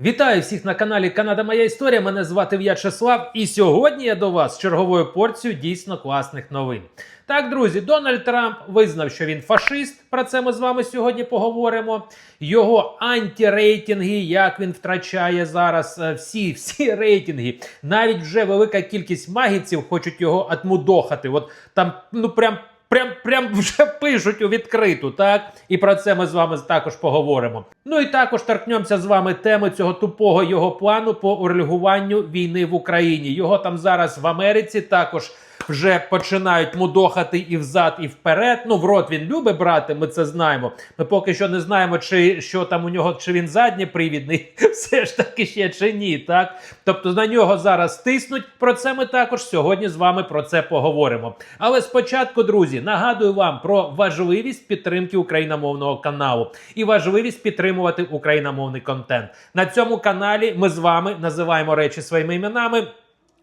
Вітаю всіх на каналі Канада Моя Історія. Мене звати В'ячеслав, і сьогодні я до вас черговою порцією дійсно класних новин. Так, друзі, Дональд Трамп визнав, що він фашист. Про це ми з вами сьогодні поговоримо. Його антирейтинги, як він втрачає зараз е, всі, всі рейтинги. Навіть вже велика кількість магівців хочуть його отмудохати. От там, ну прям. Прям прям вже пишуть у відкриту, так? І про це ми з вами також поговоримо. Ну і також торкнемося з вами теми цього тупого його плану по урегулюванню війни в Україні. Його там зараз в Америці також вже починають мудохати і взад, і вперед. Ну, в рот він любить брати, ми це знаємо. Ми поки що не знаємо, чи що там у нього, чи він заднєпривідний, все ж таки ще чи ні. Так, тобто на нього зараз тиснуть. Про це ми також сьогодні з вами про це поговоримо. Але спочатку, друзі, нагадую вам про важливість підтримки україномовного каналу і важливість підтримувати україномовний контент. На цьому каналі ми з вами називаємо речі своїми іменами.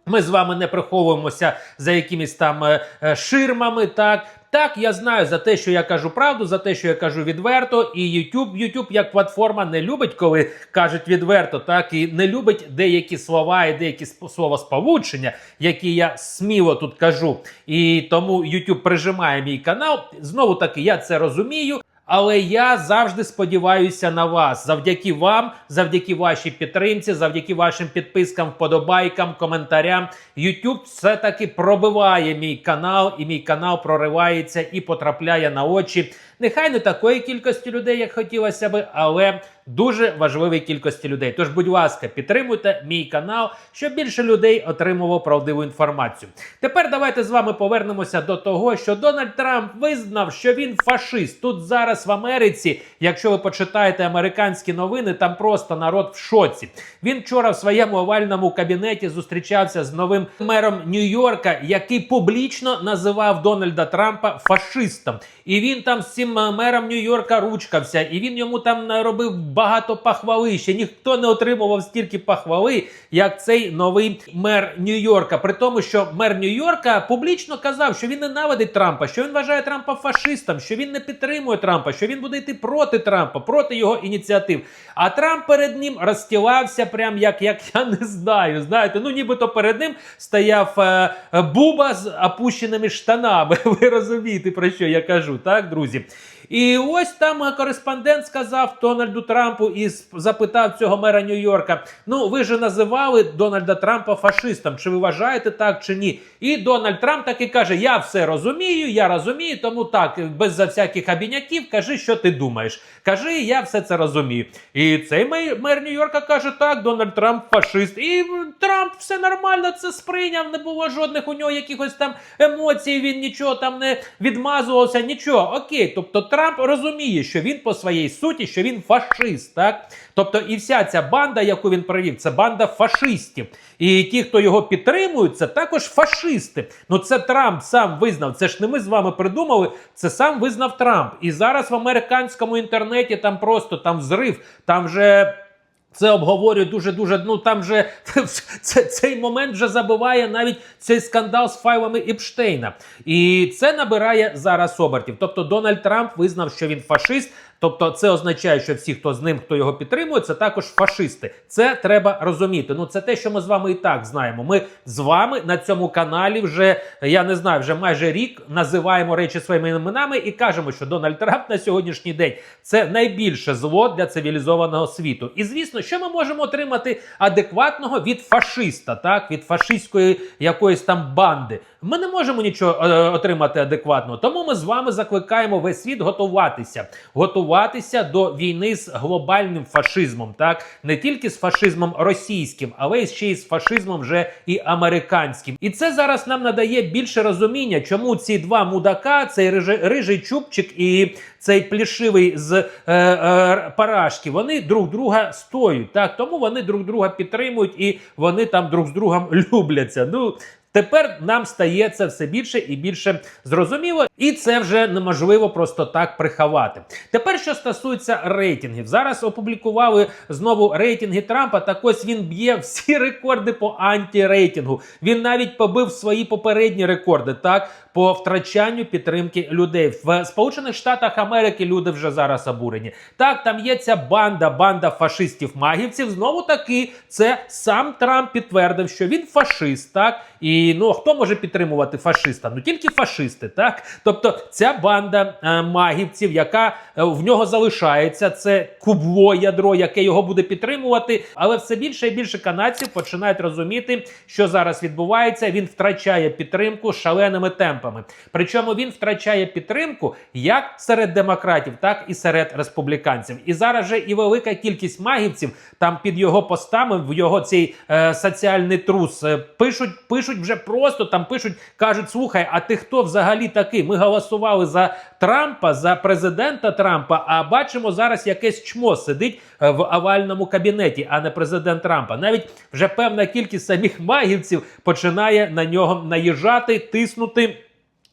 Ми з вами не приховуємося за якимись там е, е, ширмами. Так, так, я знаю за те, що я кажу правду, за те, що я кажу відверто. І YouTube, YouTube як платформа не любить, коли кажуть відверто, так і не любить деякі слова і деякі сп- словосполучення, які я сміло тут кажу. І тому YouTube прижимає мій канал. Знову таки, я це розумію. Але я завжди сподіваюся на вас. Завдяки вам, завдяки вашій підтримці, завдяки вашим підпискам, вподобайкам, коментарям. YouTube все-таки пробиває мій канал, і мій канал проривається і потрапляє на очі. Нехай не такої кількості людей, як хотілося би, але дуже важливої кількості людей. Тож, будь ласка, підтримуйте мій канал, щоб більше людей отримувало правдиву інформацію. Тепер давайте з вами повернемося до того, що Дональд Трамп визнав, що він фашист. Тут зараз в Америці, якщо ви почитаєте американські новини, там просто народ в шоці. Він вчора в своєму овальному кабінеті зустрічався з новим мером Нью-Йорка, який публічно називав Дональда Трампа фашистом. І він там з мером Нью-Йорка ручкався, і він йому там наробив багато похвали. Ще ніхто не отримував стільки похвали, як цей новий мер Нью-Йорка. При тому, що мер Нью-Йорка публічно казав, що він ненавидить Трампа, що він вважає Трампа фашистом, що він не підтримує Трампа, що він буде йти проти Трампа, проти його ініціатив. А Трамп перед ним розстілався, прям як, як я не знаю. Знаєте, ну нібито перед ним стояв е, е, Буба з опущеними штанами. Ви розумієте, про що я кажу, так, друзі? І ось там е, кореспондент сказав Дональду Трампу і запитав цього мера Нью-Йорка: Ну, ви ж називали Дональда Трампа фашистом. Чи ви вважаєте так чи ні? І Дональд Трамп таки каже: Я все розумію, я розумію, тому так, без за всяких обіняків, кажи, що ти думаєш. Кажи, я все це розумію. І цей мер, мер Нью-Йорка каже: Так, Дональд Трамп фашист. І Трамп все нормально це сприйняв. Не було жодних у нього якихось там емоцій. Він нічого там не відмазувався, нічого. Окей, тобто Трамп розуміє, що він по своїй суті, що він фашист, так? Тобто, і вся ця банда, яку він провів, це банда фашистів. І ті, хто його підтримують, це також фашисти. Ну це Трамп сам визнав. Це ж не ми з вами придумали. Це сам визнав Трамп. І зараз в американському інтернеті там просто там взрив, там вже. Це обговорюють дуже дуже. Ну там же це, цей момент вже забиває навіть цей скандал з файлами Іпштейна, І це набирає зараз обертів. Тобто Дональд Трамп визнав, що він фашист. Тобто, це означає, що всі, хто з ним, хто його підтримує, це також фашисти. Це треба розуміти. Ну це те, що ми з вами і так знаємо. Ми з вами на цьому каналі вже я не знаю, вже майже рік називаємо речі своїми іменами і кажемо, що Дональд Трамп на сьогоднішній день це найбільше зло для цивілізованого світу. І звісно, що ми можемо отримати адекватного від фашиста, так від фашистської якоїсь там банди. Ми не можемо нічого е, отримати адекватного. Тому ми з вами закликаємо весь світ готуватися, готуватися до війни з глобальним фашизмом, так не тільки з фашизмом російським, але ще й з фашизмом вже і американським. І це зараз нам надає більше розуміння, чому ці два мудака, цей рижий, рижий чубчик і цей плішивий з е, е, парашки, вони друг друга стоють. Так, тому вони друг друга підтримують і вони там друг з другом любляться. Ну Тепер нам стає це все більше і більше зрозуміло, і це вже неможливо просто так приховати. Тепер, що стосується рейтингів, зараз опублікували знову рейтинги Трампа. Так ось він б'є всі рекорди по антирейтингу. Він навіть побив свої попередні рекорди так по втрачанню підтримки людей в Сполучених Штатах Америки. Люди вже зараз обурені. Так, там є ця банда, банда фашистів-магівців. Знову таки, це сам Трамп підтвердив, що він фашист. Так і ну хто може підтримувати фашиста? Ну тільки фашисти, так тобто ця банда е, магівців, яка е, в нього залишається, це кубло ядро, яке його буде підтримувати. Але все більше і більше канадців починають розуміти, що зараз відбувається. Він втрачає підтримку шаленими темпами. Причому він втрачає підтримку як серед демократів, так і серед республіканців. І зараз же і велика кількість магівців там під його постами в його цей е, соціальний трус е, пишуть, пишуть вже просто там пишуть, кажуть: слухай, а ти хто взагалі такий? Ми голосували за Трампа, за президента Трампа. А бачимо зараз якесь чмо сидить е, в овальному кабінеті, а не президент Трампа. Навіть вже певна кількість самих магівців починає на нього наїжджати, тиснути.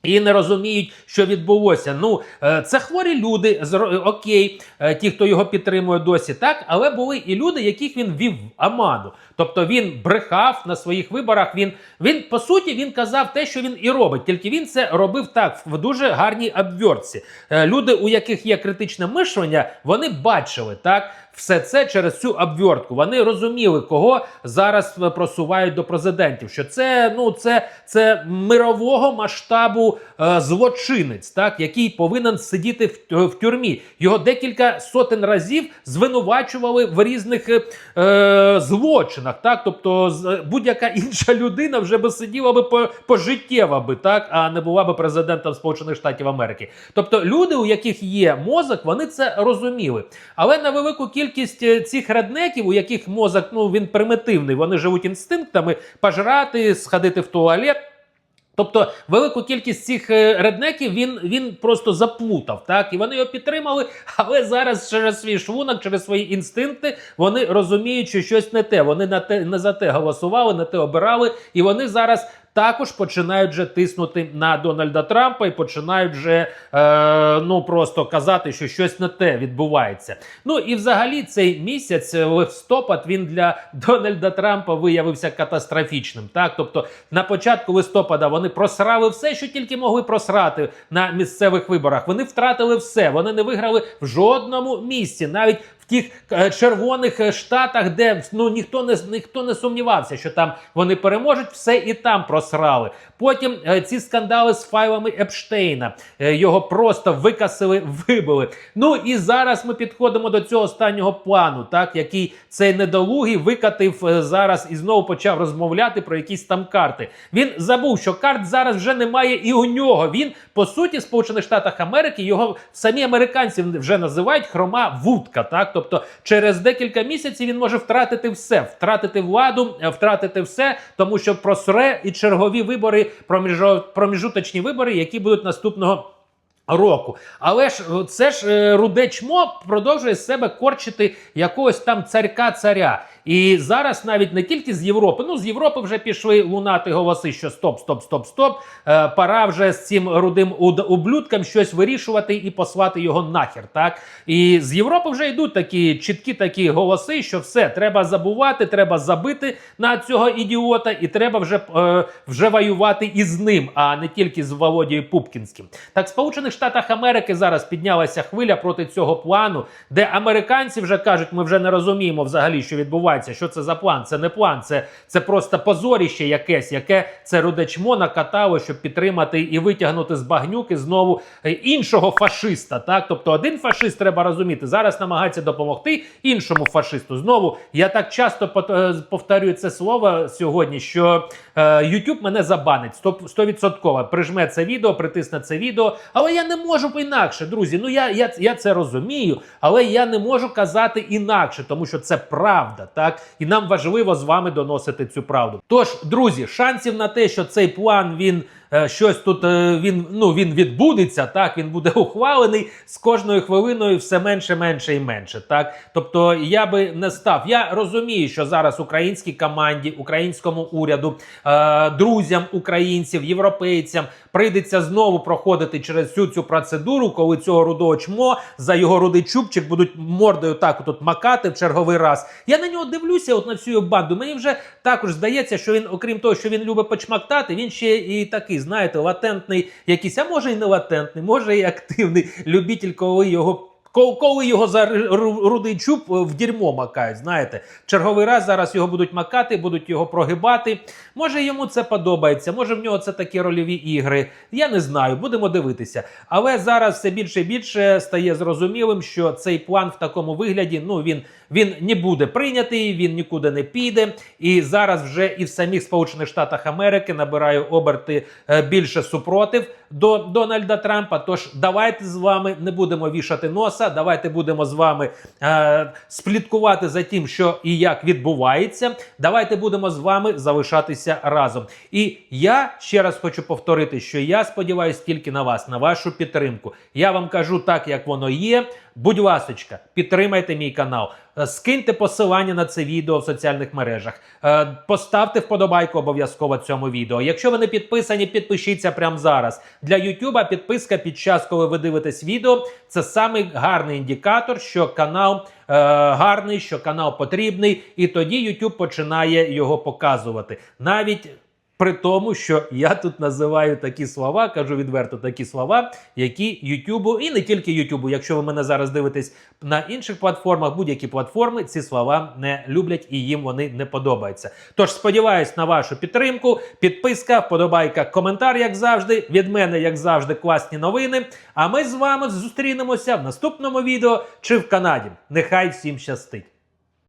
І не розуміють, що відбулося. Ну е, це хворі люди, зро- окей, е, ті, хто його підтримує досі, так, але були і люди, яких він вів в аману. Тобто він брехав на своїх виборах. Він він по суті він казав те, що він і робить. Тільки він це робив так в дуже гарній обвертці. Е, Люди, у яких є критичне мишлення, вони бачили так. Все це через цю обвертку. Вони розуміли, кого зараз е, просувають до президентів. Що це ну це, це мирового масштабу е, злочинець, так який повинен сидіти в, в тюрмі. Його декілька сотень разів звинувачували в різних е, е, злочинах. Так, тобто з- будь-яка інша людина вже би сиділа би по, пожиттєво би, так, а не була би президентом Сполучених Штатів Америки. Тобто люди, у яких є мозок, вони це розуміли. Але на велику кількість е, цих реднеків, у яких мозок ну він примітивний, вони живуть інстинктами пожрати, сходити в туалет. Тобто велику кількість цих е, реднеків він, він просто заплутав, так і вони його підтримали. Але зараз через свій шлунок, через свої інстинкти, вони розуміють, що щось не те. Вони на те не за те голосували, не те обирали, і вони зараз. Також починають вже тиснути на Дональда Трампа і починають вже е, ну просто казати, що щось не те відбувається. Ну і взагалі цей місяць е, листопад він для Дональда Трампа виявився катастрофічним. Так, тобто на початку листопада вони просрали все, що тільки могли просрати на місцевих виборах. Вони втратили все. Вони не виграли в жодному місці, навіть тих е, червоних е, штатах, де ну ніхто не ніхто не сумнівався, що там вони переможуть, все і там просрали. Потім е, ці скандали з файлами Епштейна його просто викасили, вибили. Ну і зараз ми підходимо до цього останнього плану, так який цей недолугий викатив зараз і знову почав розмовляти про якісь там карти. Він забув, що карт зараз вже немає і у нього. Він по суті в Сполучених Штатах Америки його самі американці вже називають хрома вудка. Так, тобто через декілька місяців він може втратити все, втратити владу, е, втратити все, тому що просре і чергові вибори, проміжуточні вибори, які будуть наступного. Року, але ж е, це ж е, руде чмо продовжує себе корчити якогось там царька царя. І зараз навіть не тільки з Європи, ну з Європи вже пішли лунати голоси, що стоп, стоп, стоп, стоп. Е, пора вже з цим рудим уд- ублюдком щось вирішувати і послати його нахер. Так і з Європи вже йдуть такі чіткі такі голоси, що все треба забувати, треба забити на цього ідіота, і треба вже, е, вже воювати із ним, а не тільки з Володією Пупкінським. Так, в Сполучених Штатах Америки зараз піднялася хвиля проти цього плану, де американці вже кажуть, ми вже не розуміємо взагалі, що відбувається, що це за план. Це не план, це, це просто позоріще якесь, яке це рудечмо накатало, щоб підтримати і витягнути з багнюки знову е, іншого фашиста. Так, тобто один фашист треба розуміти, зараз намагається допомогти іншому фашисту. Знову я так часто е, повторюю це слово сьогодні, що е, YouTube мене забанить 100%, 100%. Прижме це відео, притисне це відео. Але я не можу інакше, друзі. Ну я, я, я це розумію, але я не можу казати інакше, тому що це правда, так і нам важливо з вами доносити цю правду. Тож, друзі, шансів на те, що цей план він щось тут е, він ну він відбудеться. Так він буде ухвалений з кожною хвилиною все менше, менше і менше. Так, тобто я би не став. Я розумію, що зараз українській команді, українському уряду, е, друзям українців, європейцям прийдеться знову проходити через всю цю процедуру, коли цього рудого чмо за його рудий чубчик будуть мордою так тут макати в черговий раз. Я на нього дивлюся, от на всю банду. Мені вже також здається, що він, окрім того, що він любить почмактати, він ще і такий, знаєте, латентний якийсь, а може і не латентний, може і активний любитель, коли його. Коли- його за рудий чуб е, в дерьмо макають, знаєте, черговий раз зараз його будуть макати, будуть його прогибати. Може йому це подобається, може в нього це такі рольові ігри. Я не знаю, будемо дивитися. Але зараз все більше і більше стає зрозумілим, що цей план в такому вигляді, ну він, він не буде прийнятий, він нікуди не піде. І зараз вже і в самих Сполучених Штатах Америки набирає оберти е, більше супротив до Дональда Трампа. Тож давайте з вами не будемо вішати носа. Давайте будемо з вами е, спліткувати за тим, що і як відбувається. Давайте будемо з вами залишатися разом. І я ще раз хочу повторити, що я сподіваюся тільки на вас, на вашу підтримку. Я вам кажу так, як воно є. Будь ласочка, підтримайте мій канал, скиньте посилання на це відео в соціальних мережах, Е, поставте вподобайку обов'язково цьому відео. Якщо ви не підписані, підпишіться прямо зараз. Для Ютуба підписка під час, коли ви дивитесь відео, це самий гарний індикатор, що канал е, гарний, що канал потрібний, і тоді YouTube починає його показувати. Навіть при тому, що я тут називаю такі слова, кажу відверто такі слова, які Ютубу, і не тільки Ютубу. Якщо ви мене зараз дивитесь на інших платформах, будь-які платформи ці слова не люблять і їм вони не подобаються. Тож сподіваюсь на вашу підтримку. Підписка, вподобайка, коментар, як завжди. Від мене, як завжди, класні новини. А ми з вами зустрінемося в наступному відео чи в Канаді. Нехай всім щастить!